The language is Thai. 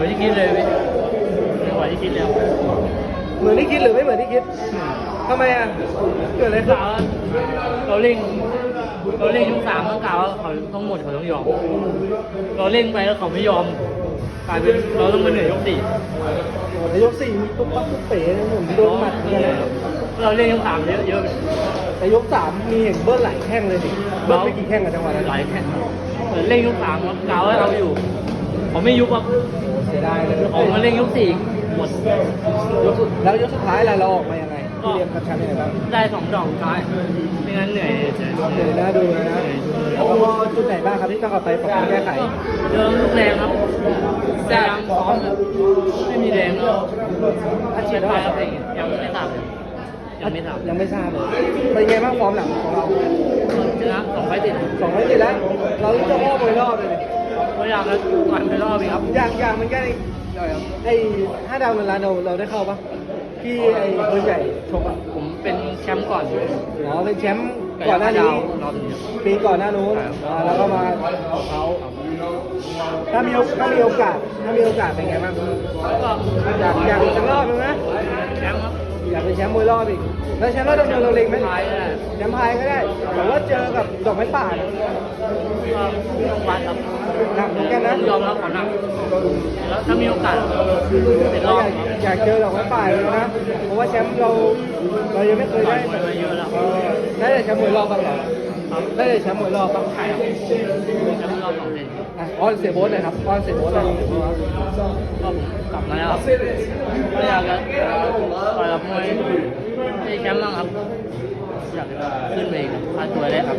มือนที่คิดเลยพี่ไม่ไหวที่คิดแล้วเหมือนที่คิดหรือไม่เหมือนที่คิดทำไมอะเกิดอะไรขึ้น กล่าวว่าเราเร่งเราเร่งยกสามต้องกล่าวว่าเขาต้องหมดเขาต้องยอม เราเร่งไปแล้วเขาไม่ยอมกลายเป็นเราต้องมาเหนื่อยยกสี่ในยกสี่มีตุ๊บปั๊บตุ๊บเป๋นะผมโดนหมัดเหมือนกันนะเราเร่งยกสามเยอะเยอะแต่ยกสามมีเห็นเบิ้ลหลายแข้งเลยดิเบิ้ลไปกี่แข้งกับจังหวะนั้น หลายแค่เหมือนเร่งยกสามครับกล่าวว่าเราอยู่ เขาไม่ยุบครับเสียดายเลยออกมาเร่งยกสี่หมดยกสุดแล้วยกสุดท้ายล่ะเราออกมายังไงที่เรียนกับแชมป์ยังไงบ้างได้สองดอกสุดท้ายไม่งั้นเหนื่อยเฉยเหนื่อยน่าดูนะแล้วก็จุดไหนบ้างครับที่ต้องกลับไปปรับปรุงแก้ไขเดิมลูกแรงครับพยายามซ้อมครับไม่มีแรงแล้วอาเฉีชียพดไปเท่าไหคร่รับยังไม่ทราบเลยยังไม่ทราบยังไม่ทราบเลยเป็นไงบ้างฟอร์มหลังของเราชนะสองไฟล์ติดสองไฟล์ติดแล้ว เราต้องเจ้า ยายามแล้วก่อนไปรอบอีกครับ อยากอยากเหมือนกันไอ้ไอ้ห้าดาวเงินล้านเราเราได้เข้าปะที่ไอ้เบอร์ใหญ่ชกอะผมเป็นแชมป์ก่อนอ๋อเป็นแชมป์ก่อนหน้านี้รอบนี้ปีก่อนหน้านู้นครับอ่าแล้วก็มาเขาถ้ามีโอถ้ามีโอกาสถ้ามีโอกาสเป็นไงบ้างก็อยากอยากอีกสักรอบนึงนะแชมป์ครับ อยากเป็นแชมป์มวยรอบอีก แล้วแชมป์รอบดำเนินเราเล็งไหมท้ายได้แชมป์พายก็ได้แต่ว่าเจอกับดอกไม้ป่าเนี่ยก็ต้องวัดครับหนักเหมือนกันนะต้องยอมรับเขาหนักแล้วถ้ามีโอกาสเป็นรเราอบอยากอยากเจอดอกไม้ป่าเลยนะ เพราะว่าแชมป์เราเรายังไม่เคยต่อได้ยมวยมาเยอะแล้วเออได้แต่แชมป์มวยรอบบ้างเหรอครับได้แต่แชมป์มวยรอบบ้างใช่ครับแชมป์รอบสองเซนอะอ้อนเสียโบ๊ทหน่อยครับอ้อนเสียโบ๊ทหน่อย ก็ผมกลับมาแล้วครับก็อยากจะับมวยได้แชมป์บ้างครับ อยากขึ้นไปอีกค่าตัวได้ครับ